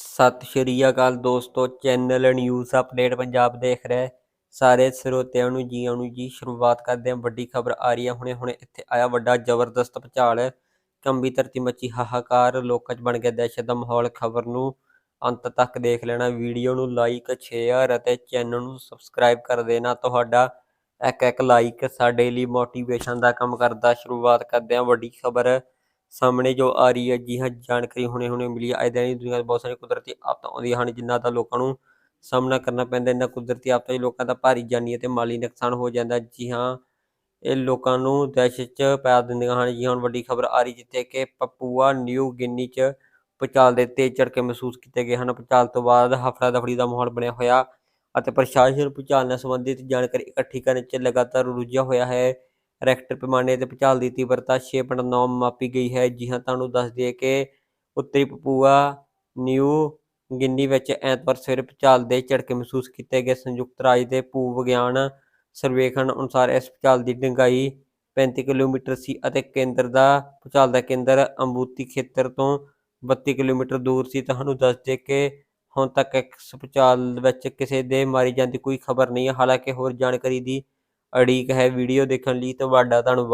ਸਤਿ ਸ਼੍ਰੀ ਅਕਾਲ ਦੋਸਤੋ, channel news update Punjab ਦੇਖ ਰਹੇ ਸਾਰੇ ਸਰੋਤਿਆਂ ਨੂੰ ਜੀ ਆਇਆਂ ਨੂੰ ਜੀ ਸ਼ੁਰੂਆਤ ਕਰਦੇ ਹਾਂ। ਵੱਡੀ ਖਬਰ ਆ ਰਹੀ ਹੈ। ਹੁਣੇ ਹੁਣੇ ਇੱਥੇ ਆਇਆ ਵੱਡਾ ਜ਼ਬਰਦਸਤ ਭੁਚਾਲ। ਕੰਬੀ ਧਰਤੀ ਮੱਚੀ ਹਾਹਾਕਾਰ। ਲੋਕਾਂ 'ਚ ਬਣ ਗਿਆ ਦਹਿਸ਼ਤ ਦਾ ਮਾਹੌਲ। ਖਬਰ ਨੂੰ ਅੰਤ ਤੱਕ ਦੇਖ ਲੈਣਾ। ਵੀਡੀਓ ਨੂੰ ਲਾਈਕ ਸ਼ੇਅਰ ਅਤੇ ਚੈਨਲ ਨੂੰ ਸਬਸਕ੍ਰਾਈਬ ਕਰ ਦੇਣਾ। ਤੁਹਾਡਾ ਇੱਕ ਇੱਕ ਲਾਈਕ ਸਾਡੇ ਲਈ ਮੋਟੀਵੇਸ਼ਨ ਦਾ ਕੰਮ ਕਰਦਾ। ਸ਼ੁਰੂਆਤ ਕਰਦੇ ਹਾਂ। ਵੱਡੀ ਖਬਰ ਸਾਹਮਣੇ ਜੋ ਆ ਰਹੀ ਹੈ ਜੀ, ਹਾਂ, ਜਾਣਕਾਰੀ ਹੁਣੇ ਹੁਣੇ ਮਿਲੀ ਹੈ। ਇਦਾਂ ਹੀ ਦੁਨੀਆ 'ਚ ਬਹੁਤ ਸਾਰੀਆਂ ਕੁਦਰਤੀ ਆਫਤਾਂ ਆਉਂਦੀਆਂ ਹਨ, ਜਿਨ੍ਹਾਂ ਦਾ ਲੋਕਾਂ ਨੂੰ ਸਾਹਮਣਾ ਕਰਨਾ ਪੈਂਦਾ ਇਹਨਾਂ ਕੁਦਰਤੀ ਆਫਤਾਂ 'ਚ ਲੋਕਾਂ ਦਾ ਭਾਰੀ ਜਾਨੀ ਅਤੇ ਮਾਲੀ ਨੁਕਸਾਨ ਹੋ ਜਾਂਦਾ ਜੀ ਹਾਂ, ਇਹ ਲੋਕਾਂ ਨੂੰ ਦਹਿਸ਼ਤ 'ਚ ਪਾ ਦਿੰਦੀਆਂ ਹਨ। ਜੀ ਹੁਣ ਵੱਡੀ ਖਬਰ ਆ ਰਹੀ ਜਿੱਥੇ ਕਿ ਪਪੂਆ ਨਿਊ ਗਿਨੀ 'ਚ ਭੂਚਾਲ ਦੇ ਤੇਜ਼ ਝਟਕੇ ਮਹਿਸੂਸ ਕੀਤੇ ਗਏ ਹਨ। ਭੂਚਾਲ ਤੋਂ ਬਾਅਦ ਹਫੜਾ ਦਫੜੀ ਦਾ ਮਾਹੌਲ ਬਣਿਆ ਹੋਇਆ ਅਤੇ ਪ੍ਰਸ਼ਾਸਨ ਭੂਚਾਲ ਨਾਲ ਸੰਬੰਧਿਤ ਜਾਣਕਾਰੀ ਇਕੱਠੀ ਕਰਨ 'ਚ ਲਗਾਤਾਰ ਰੁੱਝਿਆ ਹੋਇਆ ਹੈ। ਰੈਕਟਰ ਪੈਮਾਨੇ ਤੇ ਭੂਚਾਲ ਦੀ ਤੀਬਰਤਾ 6.9 ਮਾਪੀ ਗਈ ਹੈ। ਜੀ ਹਾਂ, ਤੁਹਾਨੂੰ ਦੱਸ ਦਈਏ ਕਿ ਉੱਤਰੀ ਪਪੂਆ ਨਿਊ ਗਿਨੀ ਵਿੱਚ ਐਤਵਾਰ ਸਵੇਰੇ ਭੂਚਾਲ ਦੇ ਝਟਕੇ ਮਹਿਸੂਸ ਕੀਤੇ ਗਏ। ਸੰਯੁਕਤ ਰਾਜ ਦੇ ਭੂ ਵਿਗਿਆਨ ਸਰਵੇਖਣ ਅਨੁਸਾਰ ਇਸ ਭੂਚਾਲ ਦੀ ਡੂੰਘਾਈ 35 ਕਿਲੋਮੀਟਰ ਸੀ ਅਤੇ ਕੇਂਦਰ ਦਾ ਭੂਚਾਲ ਦਾ ਕੇਂਦਰ ਅੰਬੂਤੀ ਖੇਤਰ ਤੋਂ 32 ਕਿਲੋਮੀਟਰ ਦੂਰ ਸੀ। ਤੁਹਾਨੂੰ ਦੱਸ ਦੇ ਕਿ ਹੁਣ ਤੱਕ ਇਸ ਭੂਚਾਲ ਵਿੱਚ ਕਿਸੇ ਦੇ ਮਾਰੀ ਜਾਣ ਦੀ ਕੋਈ ਖਬਰ ਨਹੀਂ ਹੈ। ਹਾਲਾਂਕਿ ਹੋਰ ਜਾਣਕਾਰੀ ਦੀ ਅੜੀਕ ਹੈ ਵੀਡੀਓ ਦੇਖਣ ਲਈ ਤੁਹਾਡਾ ਧੰਨਵਾਦ।